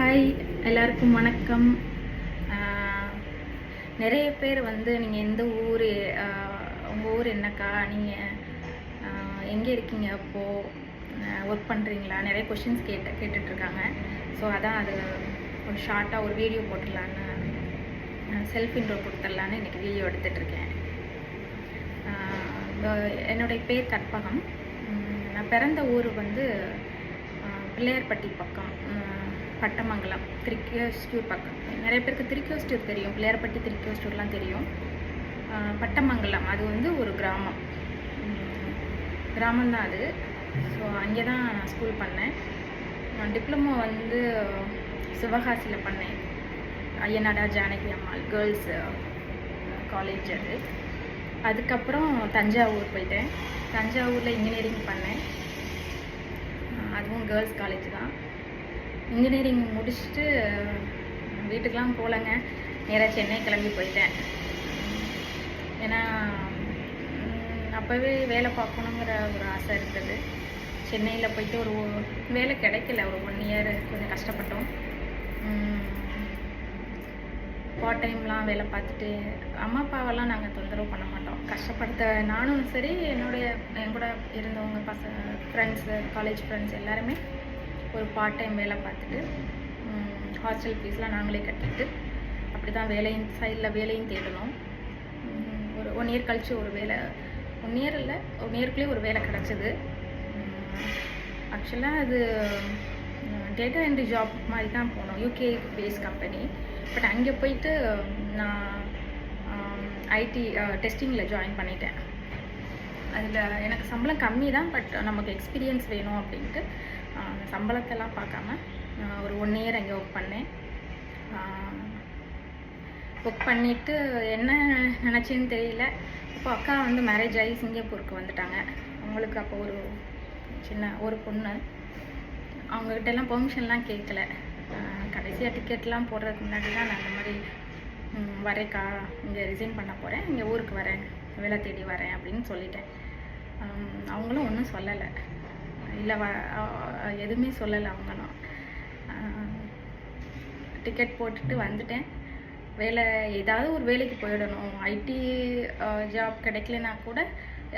Hi எல்லாருக்கும் வணக்கம். நிறைய பேர் வந்து நீங்கள் எந்த ஊர் உங்கள் ஊர் என்னக்கா? நீங்கள் எங்கே இருக்கீங்க அப்போது ஒர்க் பண்ணுறீங்களா நிறைய கொஷின்ஸ் கேட்டு கேட்டுட்ருக்காங்க. ஸோ அதான் அது ஒரு ஷார்ட்டாக ஒரு வீடியோ போட்டுடலான்னு செல்ஃப் இன்ட்ரோ கொடுத்துடலான்னு இன்றைக்கி வீடியோ எடுத்துகிட்ருக்கேன் என்னுடைய பேர் கற்பகம். நான் பிறந்த ஊர் வந்து பிள்ளையார்பட்டி பக்கம். பட்டமங்கலம் திருக்கியோஸ்டூர் பக்கம். நிறைய பேருக்கு திருக்கியோஸ்டூர் தெரியும். பிள்ளையார்பட்டி திருக்கியோஸ்டூர்லாம் தெரியும். பட்டமங்கலம் அது வந்து ஒரு கிராமம். கிராமம் கிராமம்தான் அது. ஸோ அங்கே தான் நான் ஸ்கூல் பண்ணேன். டிப்ளமோ வந்து சிவகாசியில் பண்ணேன். ஐயனாடா ஜானகி அம்மாள் கேர்ள்ஸ் காலேஜ் அது. அதுக்கப்புறம் தஞ்சாவூர் போயிட்டேன். தஞ்சாவூரில் இன்ஜினியரிங் பண்ணேன். அதுவும் கேர்ள்ஸ் காலேஜ் தான். இன்ஜினியரிங் முடிச்சுட்டு வீட்டுக்கெலாம் போகலங்க. நேராக சென்னை கிளம்பி போயிட்டேன். ஏன்னா அப்போவே வேலை பார்க்கணுங்கிற ஒரு ஆசை இருந்தது. சென்னையில் போயிட்டு ஒரு ஒ- வேலை கிடைக்கல. ஒரு ஒன் இயர் கொஞ்சம் கஷ்டப்பட்டோம். பார்ட் டைம்லாம் வேலை பார்த்துட்டு அம்மா அப்பாவெல்லாம் நாங்கள் தொந்தரவு பண்ண மாட்டோம். கஷ்டப்படுத்த நானும் சரி என்னுடைய என் கூட இருந்தவங்க பசங்க ஃப்ரெண்ட்ஸு காலேஜ் ஃப்ரெண்ட்ஸ் எல்லாருமே ஒரு பார்ட் டைம் வேலை பார்த்துட்டு ஹாஸ்டல் ஃபீஸ்லாம் நாங்களே கட்டிட்டு அப்படி தான் வேலையும் சைடில் வேலையும் தேடணும் ஒரு ஒன் இயர் கழித்து ஒரு வேலை ஒன் இயர் இல்லை ஒன் இயர்க்குள்ளேயே ஒரு வேலை கிடச்சிது. ஆக்சுவலாக அது டேட்டா என்ட்ரி ஜாப் மாதிரி தான் போனோம். யூகே பேஸ் கம்பெனி பட் அங்கே போயிட்டு நான் ஐடி டெஸ்டிங்கில் ஜாயின் பண்ணிட்டேன். அதில் எனக்கு சம்பளம் கம்மி தான் பட் நமக்கு எக்ஸ்பீரியன்ஸ் வேணும் அப்படின்ட்டு சம்பளத்தெல்லாம் பார்க்காம ஒரு ஒன் இயர் அங்கே ஒர்க் பண்ணேன். ஒர்க் பண்ணிவிட்டு என்ன நினச்சேன்னு தெரியல. இப்போ அக்கா வந்து மேரேஜ் ஆகி சிங்கப்பூருக்கு வந்துட்டாங்க. அவங்களுக்கு அப்போ ஒரு சின்ன ஒரு பொண்ணு. அவங்கக்கிட்ட எல்லாம் பெர்மிஷன்லாம் கேட்கல. கடைசியாக டிக்கெட்லாம் போடுறதுக்கு முன்னாடி தான் நான் அந்த மாதிரி வரேக்கா இங்கே ரிசைன் பண்ண போகிறேன் இங்கே ஊருக்கு வரேன். வேலை தேடி வரேன் அப்படின்னு சொல்லிட்டேன். அவங்களும் ஒன்றும் சொல்லலை. இல்லை எதுவுமே சொல்லலை அவங்களும் டிக்கெட் போட்டுட்டு வந்துட்டேன். வேலை ஏதாவது ஒரு வேலைக்கு போயிடணும். ஐடி ஜாப் கிடைக்கலனா கூட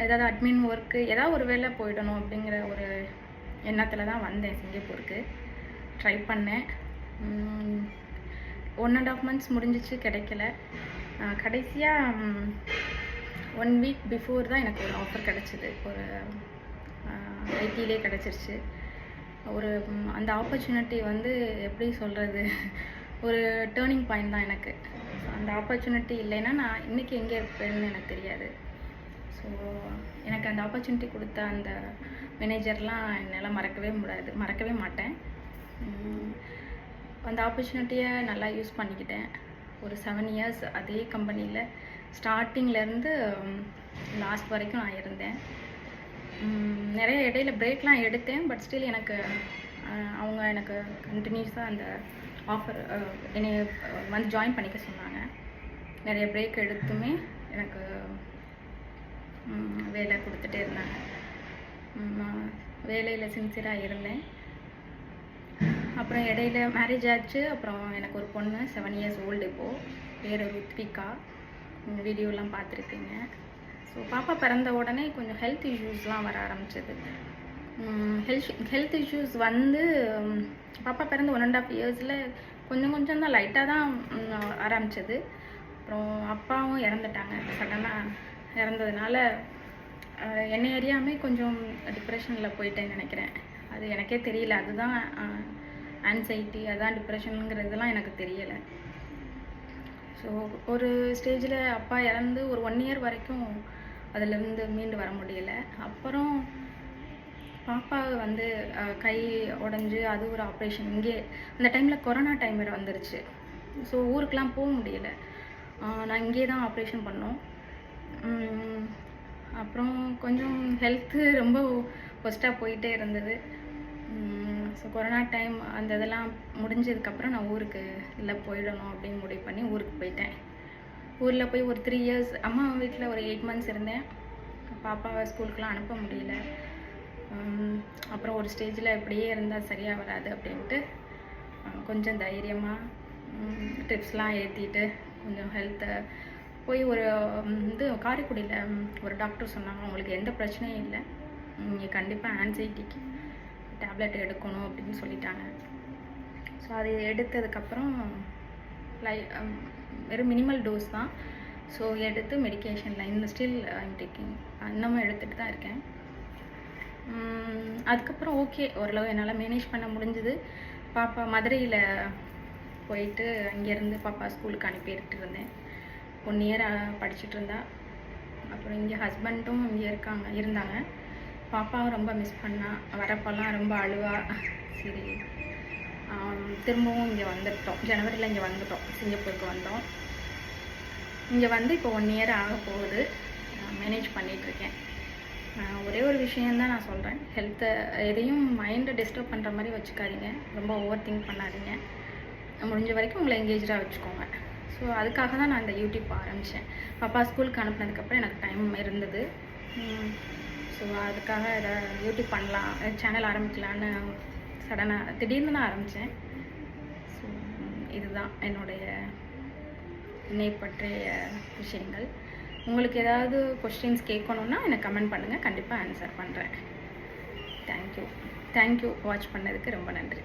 ஏதாவது அட்மின் ஒர்க்கு ஏதாவது ஒரு வேலை போயிடணும் அப்படிங்கிற ஒரு எண்ணத்தில் தான் வந்தேன் சிங்கப்பூருக்கு. ட்ரை பண்ணேன். ஒன் அண்ட் ஆஃப் மந்த்ஸ் முடிஞ்சிச்சு கிடைக்கல. கடைசியாக ஒன் வீக் பிஃபோர் தான் எனக்கு ஒரு ஆஃபர் கிடச்சிது. ஒரு ஐடியிலே கிடச்சிருச்சு. ஒரு அந்த ஆப்பர்ச்சுனிட்டி வந்து எப்படி சொல்கிறது ஒரு டேர்னிங் பாயிண்ட் தான் எனக்கு. ஸோ அந்த ஆப்பர்ச்சுனிட்டி இல்லைன்னா நான் இன்றைக்கி எங்கே இருப்பேன்னு எனக்கு தெரியாது. ஸோ எனக்கு அந்த ஆப்பர்ச்சுனிட்டி கொடுத்த அந்த மேனேஜர்லாம் என்னால் மறக்கவே முடியாது மறக்கவே மாட்டேன். அந்த ஆப்பர்ச்சுனிட்டியை நல்லா யூஸ் பண்ணிக்கிட்டேன். ஒரு செவன் இயர்ஸ் அதே கம்பெனியில் ஸ்டார்டிங்லேருந்து லாஸ்ட் வரைக்கும் நான் இருந்தேன். நிறைய இடையில பிரேக்லாம் எடுத்தேன் பட் ஸ்டில் எனக்கு அவங்க எனக்கு கண்டினியூஸாக அந்த ஆஃபர் என்னை வந்து ஜாயின் பண்ணிக்க சொன்னாங்க. நிறைய பிரேக் எடுத்துமே எனக்கு வேலை கொடுத்துட்டே இருந்தாங்க. வேலையில் சின்சியராக இருந்தேன். அப்புறம் இடையில மேரேஜ் ஆச்சு. அப்புறம் எனக்கு ஒரு பொண்ணு செவன் இயர்ஸ் ஓல்டு இப்போது பேர் ருத்விகா. வீடியோலாம் பார்த்துருக்கீங்க ஸோ பாப்பா பிறந்த உடனே கொஞ்சம் ஹெல்த் இஷ்யூஸ்லாம் வர ஆரம்பிச்சது. ஹெல்த் ஹெல்த் இஷ்யூஸ் வந்து பாப்பா பிறந்த ஒன் அண்ட் ஆஃப் இயர்ஸில் கொஞ்சம் கொஞ்சம் தான் லைட்டாக தான் உம், ஆரம்பிச்சது. அப்புறம் அப்பாவும் இறந்துட்டாங்க. சடனாக இறந்ததுனால என்னை அறியாமே கொஞ்சம் டிப்ரெஷனில் போயிட்டேன்னு நினைக்கிறேன். அது எனக்கே தெரியல. அதுதான் ஆன்சைட்டி அதான் டிப்ரெஷனுங்கிறதுலாம் எனக்கு தெரியலை. ஸோ ஒரு ஸ்டேஜில் அப்பா இறந்து ஒரு ஒன் இயர் வரைக்கும் அதுலேருந்து மீண்டு வர முடியல. அப்புறம் பாப்பா வந்து கை உடஞ்சி அது ஒரு ஆப்ரேஷன் இங்கே அந்த டைமில் கொரோனா டைம் வேறு வந்துருச்சு. ஸோ ஊருக்கெலாம் போக முடியல. நான் இங்கே தான் ஆப்ரேஷன் பண்ணோம். அப்புறம் கொஞ்சம் ஹெல்த்து ரொம்ப ஒஸ்ட்டாக போயிட்டே இருந்தது. ஸோ கொரோனா டைம் அந்த இதெல்லாம் முடிஞ்சதுக்கப்புறம் நான் ஊருக்கு இல்லை போயிடணும் அப்படின்னு முடிவு பண்ணி ஊருக்கு போயிட்டேன். ஊரில் போய் ஒரு த்ரீ இயர்ஸ் அம்மா வீட்டில் ஒரு எயிட் மந்த்ஸ் இருந்தேன். பாப்பாவை ஸ்கூலுக்குலாம் அனுப்ப முடியல. அப்புறம் ஒரு ஸ்டேஜில் இப்படியே இருந்தால் சரியாக வராது அப்படின்ட்டு கொஞ்சம் தைரியமாக ட்ரிப்ஸ்லாம் ஏற்றிட்டு கொஞ்சம் ஹெல்த்தை போய் ஒரு வந்து இது காரைக்குடியில் ஒரு டாக்டர் சொன்னாங்க உங்களுக்கு எந்த பிரச்சனையும் இல்லை. நீங்கள் கண்டிப்பாக ஆன்சைட்டிக்கு டேப்லெட் எடுக்கணும் அப்படின்னு சொல்லிட்டாங்க. ஸோ அது எடுத்ததுக்கப்புறம் லை um, வெறும் மினிமல் டோஸ் தான். ஸோ எடுத்து மெடிகேஷனில் இன்னும் ஸ்டில் ஐம் டேக்கிங் இன்னமும் எடுத்துகிட்டு தான் இருக்கேன். அதுக்கப்புறம் ஓகே ஓரளவு என்னால் மேனேஜ் பண்ண முடிஞ்சுது. பாப்பா மதுரையில் போயிட்டு அங்கேருந்து பாப்பா ஸ்கூலுக்கு அனுப்பிட்டு இருந்தேன். ஒன் இயர் uh, படிச்சுட்டு இருந்தா. அப்புறம் இங்கே ஹஸ்பண்டும் இங்கே இருக்காங்க இருந்தாங்க. பாப்பாவும் ரொம்ப மிஸ் பண்ணா. வரப்போலாம் ரொம்ப அழுவா. சரி. திரும்பவும் இங்கே வந்துட்டோம். ஜனவரியில் இங்கே வந்துட்டோம். சிங்கப்பூருக்கு வந்தோம். இங்கே வந்து இப்போ ஒன் இயர் ஆக போகுது. மேனேஜ் பண்ணிகிட்ருக்கேன் ஒரே ஒரு விஷயந்தான் நான் சொல்கிறேன் ஹெல்த்தை எதையும் மைண்டை டிஸ்டர்ப் பண்ணுற மாதிரி வச்சுக்காதீங்க. ரொம்ப ஓவர் திங்க் பண்ணாதீங்க. முடிஞ்ச வரைக்கும் உங்களை எங்கேஜாக வச்சுக்கோங்க. ஸோ அதுக்காக தான் நான் இந்த யூடியூப் ஆரம்பித்தேன் பாப்பா ஸ்கூலுக்கு அனுப்புனதுக்கப்புறம் எனக்கு டைம் இருந்தது. ஸோ அதுக்காக இதை யூடியூப் பண்ணலாம் சேனல் ஆரம்பிக்கலான்னு சடனாக திடீர்னு நான் ஆரம்பித்தேன் ஸோ இதுதான் என்னுடைய என்னை பற்றிய விஷயங்கள். உங்களுக்கு ஏதாவது கொஸ்டின்ஸ் கேட்கணுன்னா எனக்கு கமெண்ட் பண்ணுங்கள் கண்டிப்பாக ஆன்சர் பண்ணுறேன் தேங்க்யூ தேங்க்யூ வாட்ச் பண்ணதுக்கு ரொம்ப நன்றி.